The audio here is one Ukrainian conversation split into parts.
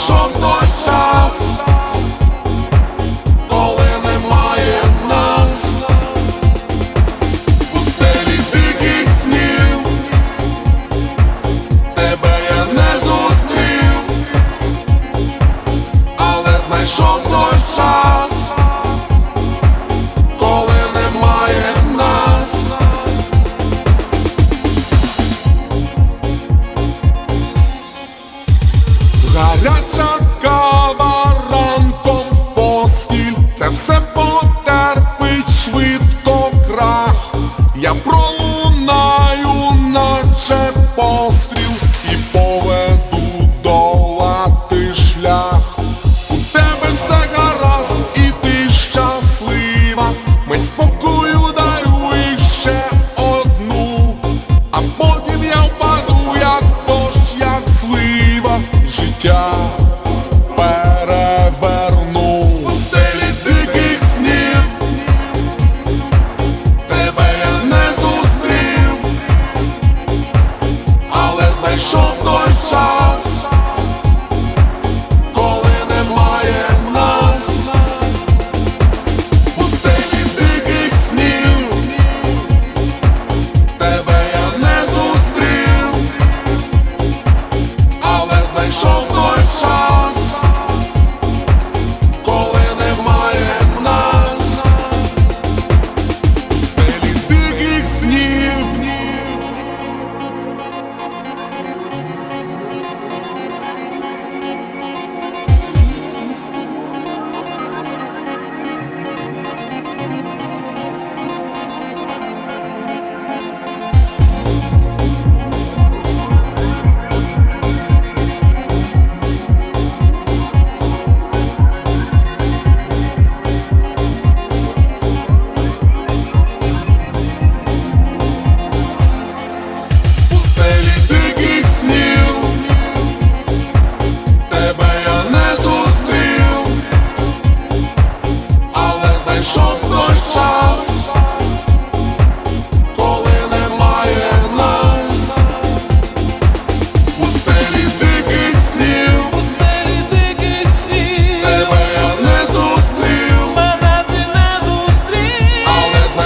прийшов той час, коли немає нас, пустелі диких снів, тебе я не зустрів, але знайшов той час. It's all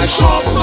mash up.